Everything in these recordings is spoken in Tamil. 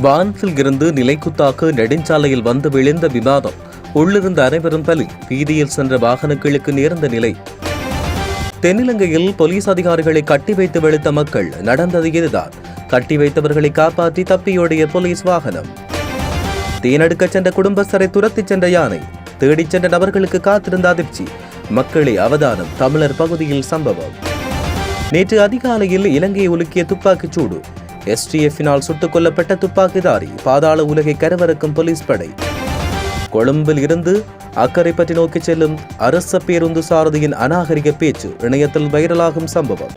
வானத்தில் இருந்து நிலைக்குத்தாக்கு நெடுஞ்சாலையில் வந்து விழுந்த விவாதம் உள்ளிருந்த அனைவரும் பலி. வீதியில் சென்ற வாகனங்களுக்கு நேர்ந்த நிலை. தென்னிலங்கையில் போலீஸ் அதிகாரிகளை கட்டி வைத்து வெளுத்த மக்கள் நடந்தது இதுதான். கட்டி வைத்தவர்களை காப்பாற்றி தப்பியோடிய போலீஸ் வாகனம். தேனெடுக்கச் சென்ற குடும்பஸ்தரை துரத்திச் சென்ற யானை. தேடிச் சென்ற நபர்களுக்கு காத்திருந்த அதிர்ச்சி. மக்களை அவதானம் தமிழர் பகுதியில் சம்பவம். நேற்று அதிகாலையில் இலங்கையை உலுக்கிய துப்பாக்கிச் சூடு. எஸ்டிஎஃபினால் சுட்டுக் கொல்லப்பட்ட துப்பாக்கிதாரி பாதாள உலகை கரவரக்கும் போலீஸ் படை. கொழும்பில் இருந்து அக்கரைப்பற்றி நோக்கி செல்லும் அரச பேருந்து சாரதியின் அநாகரிக பேச்சு இணையத்தில் வைரலாகும் சம்பவம்.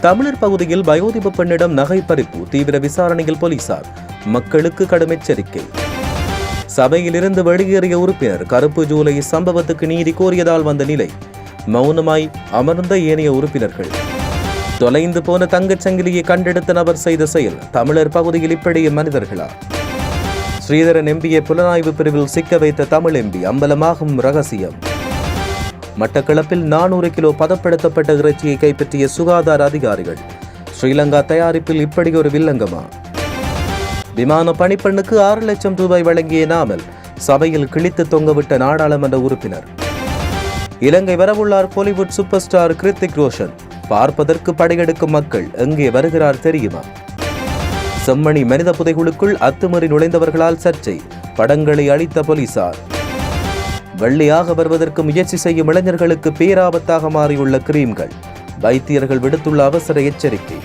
தமிழர் பகுதியில் வயோதிப பெண்ணிடம் நகை பறிப்பு தீவிர விசாரணையில் போலீசார். மக்களுக்கு கடும் எச்சரிக்கை. சபையிலிருந்து வெளியேறிய உறுப்பினர் கருப்பு ஜூலை சம்பவத்துக்கு நீதி கோரியதால் வந்த நிலை மௌனமாய் அமர்ந்த ஏனைய உறுப்பினர்கள். தொலைந்து போன தங்கச் சங்கிலியை கண்டெடுத்த நபர் செய்த செயல் தமிழர் பகுதியில் இப்படி மனிதர்களா? ஸ்ரீதரன் எம்பியை புலனாய்வு பிரிவில் சிக்க வைத்த தமிழ் எம்பி அம்பலமாகும் ரகசியம். மட்டக்களப்பில் நானூறு கிலோ பதப்படுத்தப்பட்ட இறைச்சியை கைப்பற்றிய சுகாதார அதிகாரிகள். ஸ்ரீலங்கா தயாரிப்பில் இப்படி ஒரு வில்லங்கமா? விமான பணிப்பெண்ணுக்கு ஆறு லட்சம் ரூபாய் வழங்கிய நாமல் சபையில் கிழித்து தொங்கவிட்ட நாடாளுமன்ற உறுப்பினர். இலங்கை வரவுள்ளார் பாலிவுட் சூப்பர் ஸ்டார் கிருத்திக் ரோஷன் பார்ப்பதற்கு படையெடுக்கும் மக்கள் எங்கே வருகிறார் தெரியுமா? செம்மணி மனித புதைகுழுக்குள் அத்துமறி நுழைந்தவர்களால் சர்ச்சை படங்களை அளித்த போலீசார். வெள்ளையாக வருவதற்கு முயற்சி செய்யும் இளைஞர்களுக்கு பேராபத்தாக மாறியுள்ள கிரீம்கள் வைத்தியர்கள் விடுத்துள்ள அவசர எச்சரிக்கை.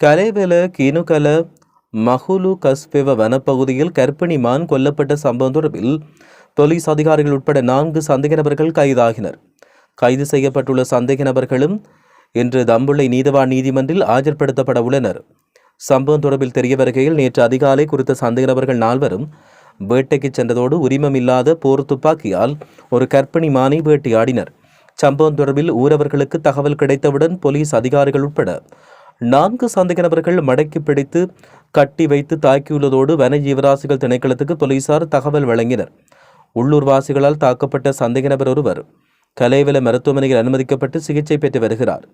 கலைவெல கீனுகல மஹுலு கஸ்பெவ வனப்பகுதியில் கர்ப்பிணி மான் கொல்லப்பட்ட சம்பவம் தொடர்பில் போலீஸ் அதிகாரிகள் உட்பட நான்கு சந்தேக நபர்கள் கைதாகினர். கைது செய்யப்பட்டுள்ள சந்தேக நபர்களும் இன்று தம்புள்ளை நீதவான் நீதிமன்றில் ஆஜர்படுத்தப்பட உள்ளனர். சம்பவம் தொடர்பில் தெரிய வருகையில் நேற்று அதிகாலை குறித்த சந்தேக நபர்கள் நால்வரும் வேட்டைக்கு சென்றதோடு உரிமமில்லாத போர் துப்பாக்கியால் ஒரு கர்ப்பிணி மானை வேட்டையாடினர். சம்பவம் தொடர்பில் ஊரவர்களுக்கு தகவல் கிடைத்தவுடன் போலீஸ் அதிகாரிகள் உட்பட நான்கு சந்தேக நபர்கள் மடக்கி பிடித்து கட்டி வைத்து தாக்கியுள்ளதோடு வன ஜீவராசிகள் திணைக்களத்துக்கு போலீசார் தகவல் வழங்கினர். உள்ளூர்வாசிகளால் தாக்கப்பட்ட சந்தேக நபர் ஒருவர் கலைவல மருத்துவமனையில் அனுமதிக்கப்பட்டு சிகிச்சை பெற்று வருகிறார்.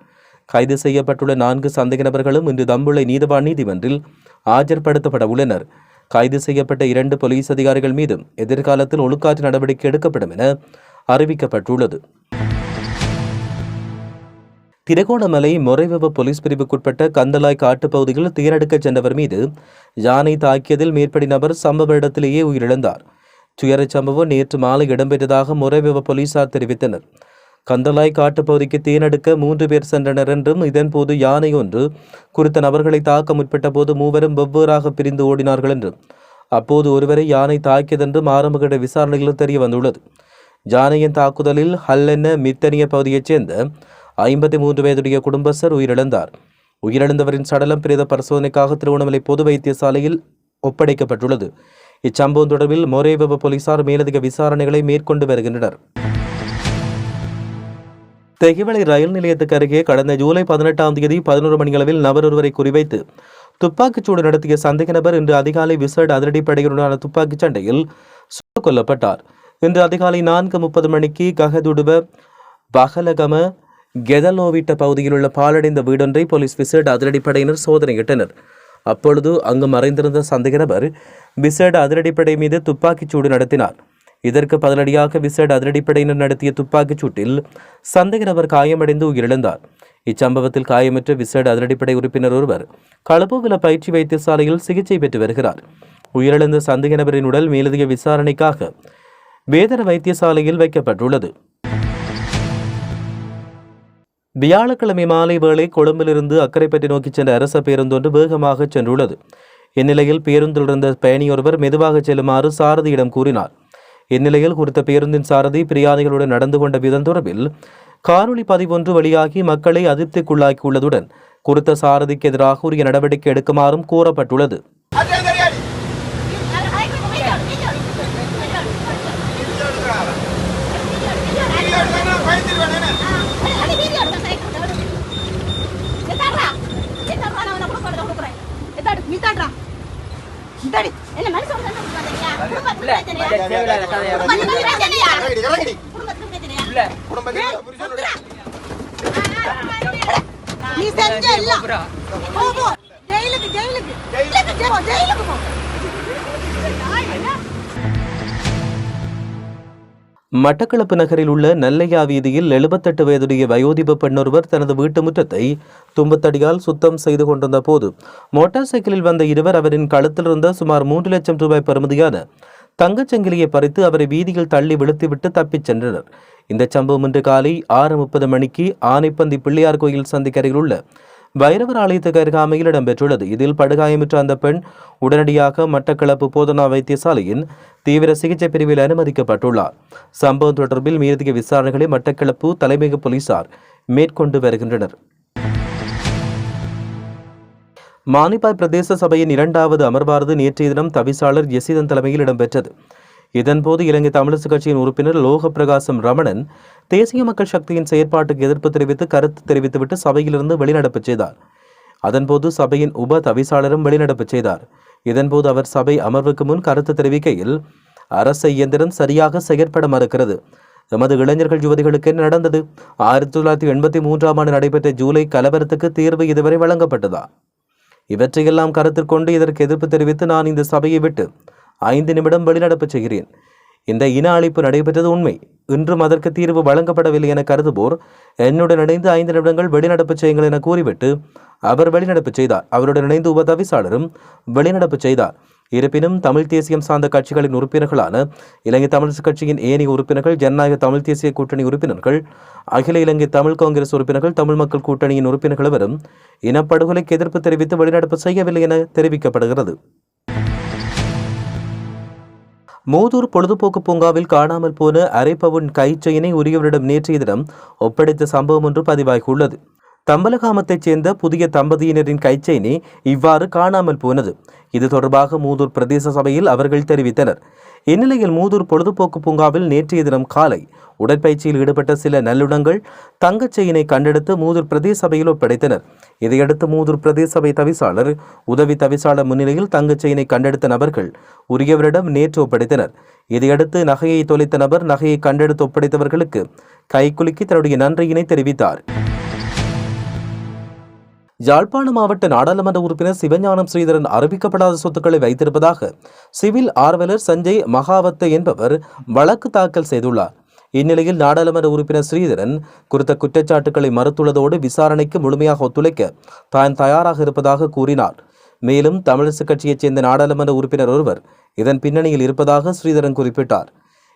கைது செய்யப்பட்டுள்ள நான்கு சந்தேக நபர்களும் இன்று தம்புளை நீதவான் நீதிமன்றில் ஆஜர்படுத்தப்பட உள்ளனர். கைது செய்யப்பட்ட இரண்டு போலீஸ் அதிகாரிகள் மீதும் எதிர்காலத்தில் ஒழுக்காற்று நடவடிக்கை எடுக்கப்படும் என அறிவிக்கப்பட்டுள்ளது. திருகோணமலை மொறைவெவ போலீஸ் பிரிவுக்குட்பட்ட கந்தலாய் காட்டுப் பகுதியில் சென்றவர் மீது யானை தாக்கியதில் மேற்படி நபர் சம்பவ இடத்திலேயே உயிரிழந்தார். துயரச் சம்பவம் நேற்று மாலை இடம்பெற்றதாக மொறைவெவ போலீசார் தெரிவித்தனர். கந்தலாய் காட்டுப்பகுதிக்கு தேனெடுக்க மூன்று பேர் சென்றனர் என்றும் இதன்போது யானை ஒன்று குறித்த நபர்களை தாக்க முற்பட்ட போது மூவரும் வெவ்வேறாக பிரிந்து ஓடினார்கள் என்றும் அப்போது ஒருவரை யானை தாக்கியதென்றும் ஆரம்பகட விசாரணையில் தெரிய வந்துள்ளது யானையின் தாக்குதலில் ஹல்லென்ன மித்தனிய பகுதியைச் சேர்ந்த ஐம்பத்தி மூன்று வயதுடைய குடும்பஸ்தர் உயிரிழந்தார். உயிரிழந்தவரின் சடலம் பிரேத பரிசோதனைக்காக திருவண்ணாமலை பொது வைத்தியசாலையில் ஒப்படைக்கப்பட்டுள்ளது. இச்சம்பவம் தொடர்பில் மொரேவெவ போலீசார் மேலதிக விசாரணைகளை மேற்கொண்டு வருகின்றனர். தெகிவளை ரயில் நிலையத்துக்கு அருகே கடந்த ஜூலை பதினெட்டாம் தேதி பதினோரு மணியளவில் நபர் ஒருவரை குறிவைத்து துப்பாக்கிச்சூடு நடத்திய சந்தேக நபர் இன்று அதிகாலை விசேட அதிரடிப்படையுடனான துப்பாக்கிச் சண்டையில் சுட்டுக் கொல்லப்பட்டார். இன்று அதிகாலை நான்கு முப்பது மணிக்கு ககதுடுப பகலகம கெதலோவிட்ட பகுதியில் உள்ள பாலடைந்த வீடொன்றை போலீஸ் விசேட அதிரடிப்படையினர் சோதனையிட்டனர். அப்பொழுது அங்கு மறைந்திருந்த சந்தேக நபர் விசேட அதிரடிப்படை மீது துப்பாக்கிச் சூடு நடத்தினார். இதற்கு பதிலடியாக விசேட அதிரடிப்படையினர் நடத்திய துப்பாக்கிச் சூட்டில் சந்தேக நபர் காயமடைந்து உயிரிழந்தார். இச்சம்பவத்தில் காயமற்ற விசேட அதிரடிப்படை உறுப்பினர் ஒருவர் களபுவில பயிற்சி வைத்தியசாலையில் சிகிச்சை பெற்று வருகிறார். உயிரிழந்த சந்தேக நபரின் உடல் மேலதிக விசாரணைக்காக வேதன வைத்தியசாலையில் வைக்கப்பட்டுள்ளது. வியாழக்கிழமை மாலை வேளை கொழும்பிலிருந்து அக்கரைப்பட்டி நோக்கி சென்ற அரச பேருந்தொன்று வேகமாக சென்றுள்ளது. இந்நிலையில் பேருந்தில் இருந்த பயணியொருவர் மெதுவாக செல்லுமாறு சாரதியிடம் கூறினார். இந்நிலையில் குறித்த பேருந்தின் சாரதி பிரியாணிகளுடன் நடந்து கொண்ட விதம் தொடர்பில் காணொலி பதிவொன்று வெளியாகி மக்களை அதிருப்திக்குள்ளாக்கியுள்ளதுடன் குறித்த சாரதிக்கு எதிராக உரிய நடவடிக்கை எடுக்குமாறும் கூறப்பட்டுள்ளது அதான் தெரியாது வீடியோ எடுத்தா பயந்துருவேன் நீ செஞ்ச எல்லாம் போ போ ஜெயிலுக்கு ஜெயிலுக்கு ஜெயிலுக்கு போ ஜெயிலுக்கு போ மட்டக்களப்பு நகரில் உள்ள நல்லையா வீதியில் எழுபத்தெட்டு வயதுடைய வயோதிப பெண்ணொருவர் தனது வீட்டு முற்றத்தை தும்பத்தடியால் சுத்தம் செய்து கொண்டிருந்த போது மோட்டார் சைக்கிளில் வந்த இருவர் அவரின் கழுத்தில் இருந்த சுமார் மூன்று லட்சம் ரூபாய் பெறுமதியான தங்கச்சங்கிலியை பறித்து அவரை வீதியில் தள்ளி விழுத்துவிட்டு தப்பிச் சென்றனர். இந்த சம்பவம் இன்று காலை ஆறு முப்பது மணிக்கு ஆனைப்பந்தி பிள்ளையார் கோயில் சந்திக்கரையில் உள்ள வைரவர் ஆலயத்துக்கு அருகாமையில் இடம்பெற்றுள்ளது. இதில் படுகாயமுற்ற அந்த பெண் உடனடியாக மட்டக்களப்பு போதனா வைத்தியசாலையின் தீவிர சிகிச்சை பிரிவில் அனுமதிக்கப்பட்டுள்ளார். சம்பவம் தொடர்பில் மீதிய விசாரணைகளை மட்டக்களப்பு தலைமையக போலீசார் மேற்கொண்டு வருகின்றனர். மானிப்பாய் பிரதேச சபையின் இரண்டாவது அமர்வாரது நேற்றைய தினம் தவிசாளர் எசிதன் தலைமையில் இடம்பெற்றது. இதன்போது இலங்கை தமிழரசு கட்சியின் உறுப்பினர் லோக பிரகாசம் ரமணன் தேசிய மக்கள் சக்தியின் செயற்பாட்டுக்கு எதிர்ப்பு தெரிவித்து கருத்து தெரிவித்துவிட்டு சபையிலிருந்து வெளிநடப்பு செய்தார். அதன்போது சபையின் உப தவிசாளரும் வெளிநடப்பு செய்தார். இதன்போது அவர் சபை அமர்வுக்கு முன் கருத்து தெரிவிக்கையில் அரச இயந்திரம் சரியாக செயற்பட மறுக்கிறது. எமது இளைஞர்கள் யுவதிகளுக்கு என்ன நடந்தது? ஆயிரத்தி தொள்ளாயிரத்தி எண்பத்தி மூன்றாம் ஆண்டு நடைபெற்ற ஜூலை கலவரத்துக்கு தீர்வு இதுவரை வழங்கப்பட்டதா? இவற்றையெல்லாம் கருத்தில் கொண்டு இதற்கு எதிர்ப்பு தெரிவித்து நான் இந்த சபையை விட்டு ஐந்து நிமிடம் வெளிநடப்பு செய்கிறேன். இந்த இன அழிப்பு நடைபெற்றது உண்மை. இன்றும் அதற்கு தீர்வு வழங்கப்படவில்லை என கருதுவோர் என்னுடன் இணைந்து ஐந்து நிமிடங்கள் வெளிநடப்பு செய்யுங்கள் என கூறிவிட்டு அவர் வெளிநடப்பு செய்தார். அவருடன் இணைந்து உபதவிசாளரும் வெளிநடப்பு செய்தார். இருப்பினும் தமிழ் தேசியம் சார்ந்த கட்சிகளின் உறுப்பினர்களான இலங்கை தமிழரசு கட்சியின் ஏனைய உறுப்பினர்கள் ஜனநாயக தமிழ் தேசிய கூட்டணி உறுப்பினர்கள் அகில இலங்கை தமிழ் காங்கிரஸ் உறுப்பினர்கள் தமிழ் மக்கள் கூட்டணியின் உறுப்பினர்கள் வரும் இனப்படுகொலைக்கு எதிர்ப்பு தெரிவித்து வெளிநடப்பு செய்யவில்லை என தெரிவிக்கப்படுகிறது. மூதூர் பொழுதுபோக்கு பூங்காவில் காணாமல் போன அரைப்பவுன் கைச்செயினை உரியவரிடம் நேற்றைய தினம் ஒப்படைத்த சம்பவம் ஒன்று பதிவாகியுள்ளது. தம்பலகாமத்தைச் சேர்ந்த புதிய தம்பதியினரின் கைச்செயினி இவ்வாறு காணாமல் போனது. இது தொடர்பாக மூதூர் பிரதேச சபையில் அவர்கள் தெரிவித்தனர். இந்நிலையில் மூதூர் பொழுதுபோக்கு பூங்காவில் நேற்றைய தினம் காலை உடற்பயிற்சியில் ஈடுபட்ட சில நல்லுடங்கள் தங்கச் செயினை கண்டெடுத்து மூதூர் பிரதேச சபையில் ஒப்படைத்தனர். இதையடுத்து மூதூர் பிரதேச சபை தவிசாளர் உதவி தவிசாளர் முன்னிலையில் தங்கச் செயினை கண்டெடுத்த நபர்கள் உரியவரிடம் நேற்று ஒப்படைத்தனர். இதையடுத்து நகையை தொலைத்த நபர் நகையை கண்டெடுத்து ஒப்படைத்தவர்களுக்கு கைக்குலுக்கி தன்னுடைய நன்றியினை தெரிவித்தார். யாழ்ப்பாண மாவட்ட நாடாளுமன்ற உறுப்பினர் சிவஞானம் ஸ்ரீதரன் அறிவிக்கப்படாத சொத்துக்களை வைத்திருப்பதாக சிவில் ஆர்வலர் சஞ்சய் மகாவத்த என்பவர் வழக்கு தாக்கல் செய்துள்ளார். இந்நிலையில் நாடாளுமன்ற உறுப்பினர் ஸ்ரீதரன் குறித்த குற்றச்சாட்டுக்களை மறுத்துள்ளதோடு விசாரணைக்கு முழுமையாக ஒத்துழைக்க தான் தயாராக இருப்பதாக கூறினார். மேலும் தமிழரசு கட்சியைச் சேர்ந்த நாடாளுமன்ற உறுப்பினர் ஒருவர் இதன் பின்னணியில் இருப்பதாக ஸ்ரீதரன் குறிப்பிட்டார்.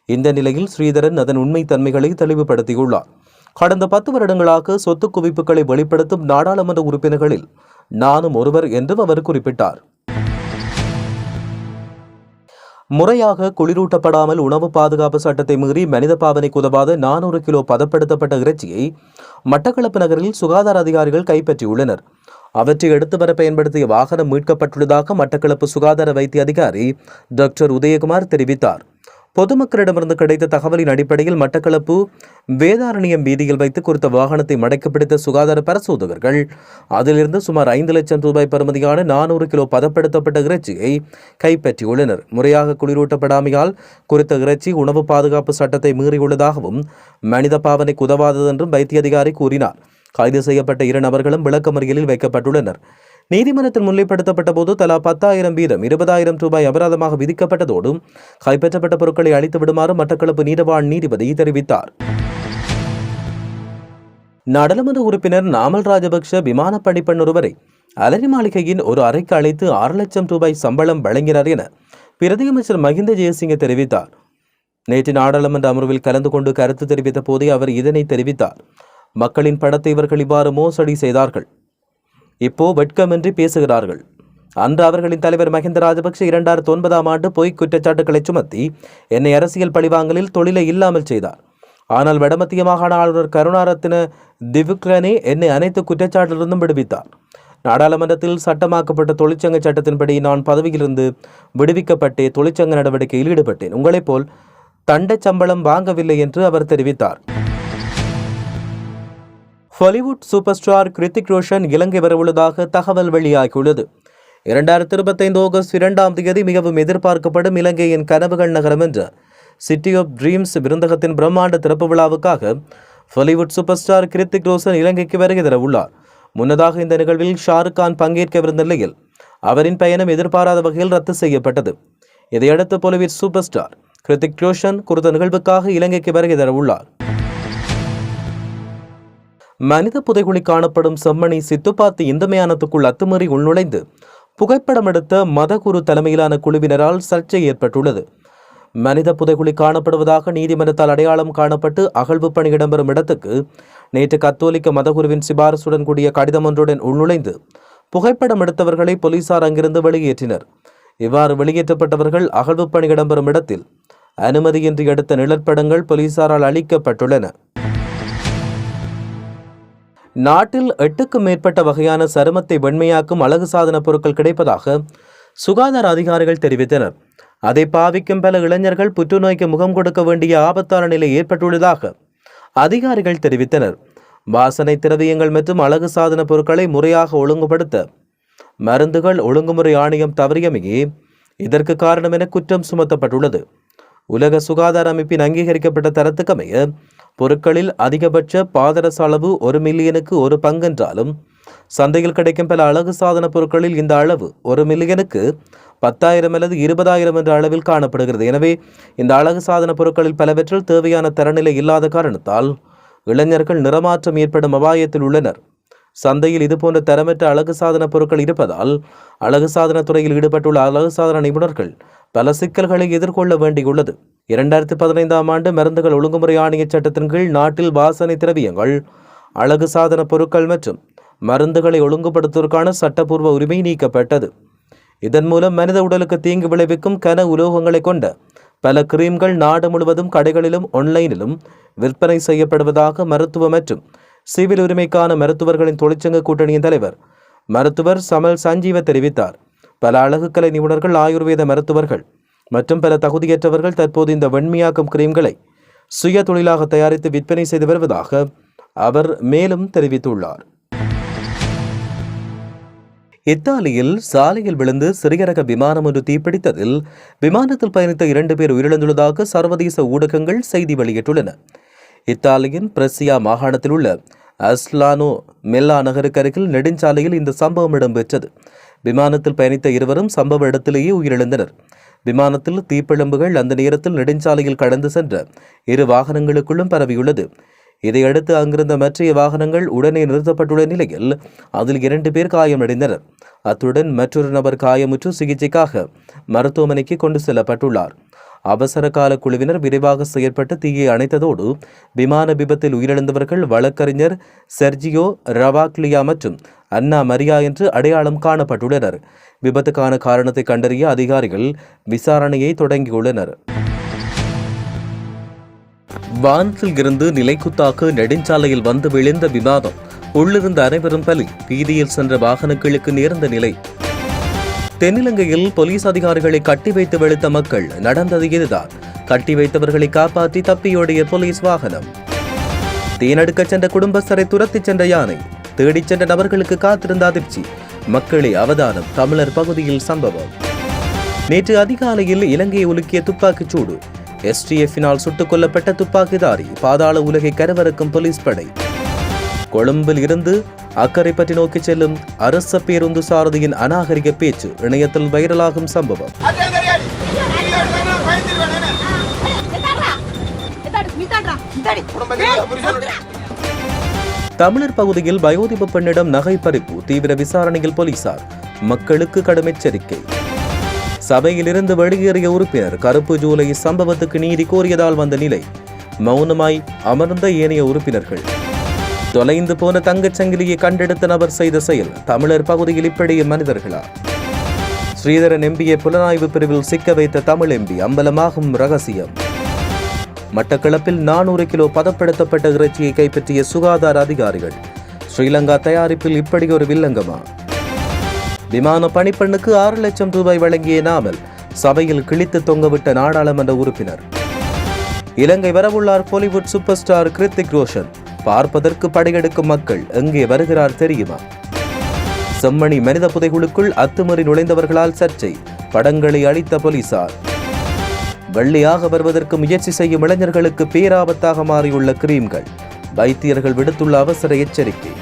இந்த நிலையில் ஸ்ரீதரன் அதன் உண்மை தன்மைகளை தெளிவுபடுத்தியுள்ளார். கடந்த பத்து வருடங்களாக சொத்து குவிப்புகளை வெளிப்படுத்தும் நாடாளுமன்ற உறுப்பினர்களில் நானும் ஒருவர் என்றும் அவர் குறிப்பிட்டார். முறையாக குளிரூட்டப்படாமல் உணவு பாதுகாப்பு சட்டத்தை மீறி மனித பாவனைக்கு உதவாத நானூறு கிலோ பதப்படுத்தப்பட்ட இறைச்சியை மட்டக்களப்பு நகரில் சுகாதார அதிகாரிகள் கைப்பற்றியுள்ளனர். அவற்றை எடுத்து வர பயன்படுத்திய வாகனம் மீட்கப்பட்டுள்ளதாக மட்டக்களப்பு சுகாதார வைத்திய அதிகாரி டாக்டர் உதயகுமார் தெரிவித்தார். பொதுமக்களிடமிருந்து கிடைத்த தகவலின் அடிப்படையில் மட்டக்களப்பு வேதாரண்யம் வீதியில் வைத்து குறித்த வாகனத்தை மடக்கி பிடித்த சுகாதார பரிசோதகர்கள். அதிலிருந்து சுமார் ஐந்து லட்சம் ரூபாய் பெறுமதியான நானூறு கிலோ பதப்படுத்தப்பட்ட இறைச்சியை கைப்பற்றியுள்ளனர். முறையாக குளிரூட்டப்படாமையால் குறித்த இறைச்சி உணவு பாதுகாப்பு சட்டத்தை மீறியுள்ளதாகவும் மனித பாவனைக்கு உதவாதது என்றும் வைத்திய அதிகாரி கூறினார். கைது செய்யப்பட்ட இரு நபர்களும் விளக்கமறியலில் வைக்கப்பட்டுள்ளனர். நீதிமன்றத்தில் முன்னிலைப்படுத்தப்பட்ட போது தலா பத்தாயிரம் வீதம் இருபதாயிரம் ரூபாய் அபராதமாக விதிக்கப்பட்டதோடு கைப்பற்றப்பட்ட பொருட்களை அழித்து விடுமாறு மட்டக்களப்பு நீதவான் நீதிபதி தெரிவித்தார். நாடாளுமன்ற உறுப்பினர் நாமல் ராஜபக்ஷ விமான பணிப்பெண் ஒருவரை அலரி மாளிகையின் ஒரு அறைக்கு அழைத்து ஆறு லட்சம் ரூபாய் சம்பளம் வழங்கினார் என பிரதியமைச்சர் மஹிந்த ஜெயசிங்க தெரிவித்தார். நேற்று நாடாளுமன்ற அமர்வில் கலந்து கொண்டு கருத்து தெரிவித்த போதே அவர் இதனை தெரிவித்தார். மக்களின் பணத்தை இவர்கள் இவ்வாறு மோசடி செய்தார்கள். இப்போ வெட்கமின்றி பேசுகிறார்கள். அன்று அவர்களின் தலைவர் மஹிந்த ராஜபக்ஷ இரண்டாயிரத்தி ஒன்பதாம் ஆண்டு பொய் குற்றச்சாட்டுகளை சுமத்தி என்னை அரசியல் பழிவாங்கலில் தொழிலை இல்லாமல் செய்தார். ஆனால் வடமத்திய மாகாண ஆளுநர் கருணாரத்ன திவுக்ரனே என்னை அனைத்து குற்றச்சாட்டிலிருந்தும் விடுவித்தார். நாடாளுமன்றத்தில் சட்டமாக்கப்பட்ட தொழிற்சங்க சட்டத்தின்படி நான் பதவியிலிருந்து விடுவிக்கப்பட்டே தொழிற்சங்க நடவடிக்கையில் ஈடுபட்டேன். உங்களைப் போல் தண்டச்சம்பளம் வாங்கவில்லை என்று அவர் தெரிவித்தார். பாலிவுட் சூப்பர் ஸ்டார் கிருத்திக் ரோஷன் இலங்கை வரவுள்ளதாக தகவல் வெளியாகியுள்ளது. இரண்டாயிரத்தி இருபத்தைந்து ஆகஸ்ட் இரண்டாம் தேதி மிகவும் எதிர்பார்க்கப்படும் இலங்கையின் கனவுகள் நகரம் என்ற சிட்டி ஆஃப் ட்ரீம்ஸ் விருந்தகத்தின் பிரம்மாண்ட திறப்பு விழாவுக்காக பாலிவுட் சூப்பர் ஸ்டார் கிருத்திக் ரோஷன் இலங்கைக்கு வருகை தர உள்ளார் முன்னதாக இந்த நிகழ்வில் ஷாருக் கான் பங்கேற்கவிருந்த நிலையில் அவரின் பயணம் எதிர்பாராத வகையில் ரத்து செய்யப்பட்டது. இதையடுத்து பாலிவுட் சூப்பர் ஸ்டார் கிருத்திக் ரோஷன் குறித்த நிகழ்வுக்காக இலங்கைக்கு வருகை தர உள்ளார் மனித புதைகுழி காணப்படும் செம்மணி சித்துப்பாத்து இந்த மயானத்துக்குள் அத்துமீறி உள்நுழைந்து புகைப்படம் எடுத்த மதகுரு தலைமையிலான குழுவினரால் சர்ச்சை ஏற்பட்டுள்ளது. மனித புதைகுழி காணப்படுவதாக நீதிமன்றத்தால் அடையாளம் காணப்பட்டு அகழ்வு பணி இடம்பெறும் இடத்துக்கு நேற்று கத்தோலிக்க மதகுருவின் சிபாரசுடன் கூடிய கடிதம் ஒன்றுடன் உள்நுழைந்து புகைப்படம் எடுத்தவர்களை போலீசார் அங்கிருந்து வெளியேற்றினர். இவ்வாறு வெளியேற்றப்பட்டவர்கள் அகழ்வு பணி இடம்பெறும் இடத்தில் அனுமதியின்றி எடுத்த நிழற்படங்கள் போலீசாரால் அளிக்கப்பட்டுள்ளன நாட்டில் எட்டுக்கும் மேற்பட்ட வகையான சருமத்தை வெண்மையாக்கும் அழகு சாதன பொருட்கள் கிடைப்பதாக சுகாதார அதிகாரிகள் தெரிவித்தனர். அதை பாவிக்கும் பல இளைஞர்கள் புற்றுநோய்க்கு முகம் கொடுக்க வேண்டிய ஆபத்தான நிலை ஏற்பட்டுள்ளதாக அதிகாரிகள் தெரிவித்தனர். வாசனை திரவியங்கள் மற்றும் அழகு சாதன பொருட்களை முறையாக ஒழுங்குபடுத்த மருந்துகள் ஒழுங்குமுறை ஆணையம் தவறியமையே இதற்கு காரணம் என குற்றம் சுமத்தப்பட்டுள்ளது. உலக சுகாதார அமைப்பின் அங்கீகரிக்கப்பட்ட தரத்துக்கமைய பொருட்களில் அதிகபட்ச பாதரச அளவு ஒரு மில்லியனுக்கு ஒரு பங்கென்றாலும் சந்தையில் கிடைக்கும் பல அழகு சாதன பொருட்களில் இந்த அளவு ஒரு மில்லியனுக்கு பத்தாயிரம் அல்லது இருபதாயிரம் என்ற அளவில் காணப்படுகிறது. எனவே இந்த அழகு சாதன பொருட்களில் பலவற்றில் தேவையான தரநிலை இல்லாத காரணத்தால் இளைஞர்கள் நிறமாற்றம் ஏற்படும் அபாயத்தில் உள்ளனர். சந்தையில் இதுபோன்ற தரமற்ற அழகு சாதன பொருட்கள் இருப்பதால் அழகு சாதன துறையில் ஈடுபட்டுள்ள அழகு சாதன நிபுணர்கள் பல சிக்கல்களை எதிர்கொள்ள வேண்டியுள்ளது. இரண்டாயிரத்தி பதினைந்தாம் ஆண்டு மருந்துகள் ஒழுங்குமுறை ஆணைய சட்டத்தின் கீழ் நாட்டில் வாசனை திரவியங்கள் அழகு சாதன பொருட்கள் மற்றும் மருந்துகளை ஒழுங்குபடுத்துவதற்கான சட்டப்பூர்வ உரிமை நீக்கப்பட்டது. இதன் மூலம் மனித உடலுக்கு தீங்கு விளைவிக்கும் கன உலோகங்களை கொண்ட பல கிரீம்கள் நாடு முழுவதும் கடைகளிலும் ஆன்லைனிலும் விற்பனை செய்யப்படுவதாக மருத்துவ மற்றும் சிவில் உரிமைக்கான மருத்துவர்களின் தொழிற்சங்க கூட்டணியின் தலைவர் மருத்துவர் சமல் சஞ்சீவ தெரிவித்தார். பல அழகுக்கலை நிபுணர்கள் ஆயுர்வேத மருத்துவர்கள் மற்றும் பல தகுதியற்றவர்கள் தற்போது இந்த வெண்மையாக்கும் கிரீம்களை சுய தொழிலாக தயாரித்து விற்பனை செய்து வருவதாக அவர் மேலும் தெரிவித்துள்ளார். இத்தாலியில் சாலையில் விழுந்து சிறிய ரக விமானம் ஒன்று தீப்பிடித்ததில் விமானத்தில் பயணித்த இரண்டு பேர் உயிரிழந்துள்ளதாக சர்வதேச ஊடகங்கள் செய்தி வெளியிட்டுள்ளன. இத்தாலியின் பிரசியா மாகாணத்தில் உள்ள அஸ்லானோ மெல்லா நகருக்கு அருகில் நெடுஞ்சாலையில் இந்த சம்பவம் இடம்பெற்றது. விமானத்தில் பயணித்த இருவரும் சம்பவ இடத்திலேயே உயிரிழந்தனர். விமானத்தில் தீப்பிழம்புகள் அந்த நேரத்தில் நெடுஞ்சாலையில் கடந்து சென்ற இரு வாகனங்களுக்குள்ளும் பரவியுள்ளது. இதையடுத்து அங்கிருந்த மற்றைய வாகனங்கள் உடனே நிறுத்தப்பட்டுள்ள நிலையில் அதில் இரண்டு பேர் காயமடைந்தனர். அத்துடன் மற்றொரு நபர் காயமுற்று சிகிச்சைக்காக மருத்துவமனைக்கு கொண்டு செல்லப்பட்டுள்ளார். அவசர கால குழுவினர் விரைவாக செயற்பட்டு தீயை அணைத்ததோடு விமான விபத்தில் உயிரிழந்தவர்கள் வழக்கறிஞர் செர்ஜியோ ரவாக்லியா மற்றும் அன்னா மரியா என்று அடையாளம் காணப்பட்டுள்ளனர். விபத்துக்கான காரணத்தை கண்டறிய அதிகாரிகள் விசாரணையை தொடங்கியுள்ளனர். வானத்தில் இருந்து நிலைக்குத்தாக்கு நெடுஞ்சாலையில் வந்து விழுந்த விவாதம் உள்ளிருந்த அனைவரும் பலி. வீதியில் சென்ற வாகனங்களுக்கு நேர்ந்த நிலை. தென்னிலங்கையில் போலீஸ் அதிகாரிகளை கட்டி வைத்து வெளுத்த மக்கள் நடந்தது இதுதான். கட்டி வைத்தவர்களை காப்பாற்றி தப்பியோடிய போலீஸ் வாகனம். தீனடுக்கச் சென்ற குடும்பஸ்தரை துரத்திச் சென்ற யானை தேடிச் சென்ற நபர்களுக்கு காத்திருந்த அதிர்ச்சி மக்களே அவதானம் தமிழர் பகுதியில் சம்பவம். நேற்று அதிகாலையில் இலங்கையை உலுக்கிய துப்பாக்கிச் சூடு. எஸ்டிஎஃபினால் சுட்டுக் கொல்லப்பட்ட துப்பாக்கிதாரி பாதாள உலகை கரவறுக்கும் போலீஸ் படை. கொழும்பில் இருந்து அக்கரைப்பட்டி நோக்கி செல்லும் அரச பேருந்து சாரதியின் அநாகரிக பேச்சு இணையத்தில் வைரலாகும் சம்பவம். தமிழர் பகுதியில் வயோதிப பெண்ணிடம் நகை பறிப்பு தீவிர விசாரணையில் போலீசார். மக்களுக்கு கடும் எச்சரிக்கை சபையிலிருந்து வெளியேறிய உறுப்பினர் கருப்பு ஜூலை சம்பவத்துக்கு நீதி கோரியதால் வந்த நிலை. மௌனமாய் அமர்ந்த ஏனைய உறுப்பினர்கள். தொலைந்து போன தங்கச் சங்கிலியை கண்டெடுத்த நபர் செய்த செயல் தமிழர் பகுதியில் இப்படி மனிதர்களா? ஸ்ரீதரன் எம்பியை புலனாய்வு பிரிவில் சிக்க வைத்த தமிழ் எம்பி அம்பலமாகும் ரகசியம். மட்டக்களப்பில் நானூறு கிலோ பதப்படுத்தப்பட்ட இறைச்சியை கைப்பற்றிய சுகாதார அதிகாரிகள் ஸ்ரீலங்கா தயாரிப்பில் இப்படி ஒரு வில்லங்கமா? விமான பணிப்பெண்ணுக்கு ஆறு லட்சம் ரூபாய் வழங்கிய நாமல் சபையில் கிழித்து தொங்கவிட்ட நாடாளுமன்ற உறுப்பினர். இலங்கை வரவுள்ளார் பாலிவுட் சூப்பர் ஸ்டார் கிருத்திக் ரோஷன் பார்ப்பதற்கு படையெடுக்கும் மக்கள் எங்கே வருகிறார் தெரியுமா? செம்மணி மனித புதைகுழுக்குள் அத்துமறி நுழைந்தவர்களால் சர்ச்சை படங்களை அளித்த போலீசார். வெள்ளியாக வருவதற்கு முயற்சி செய்யும் இளைஞர்களுக்கு பேராபத்தாக மாறியுள்ள கிரீம்கள் வைத்தியர்கள் விடுத்துள்ள அவசர எச்சரிக்கை.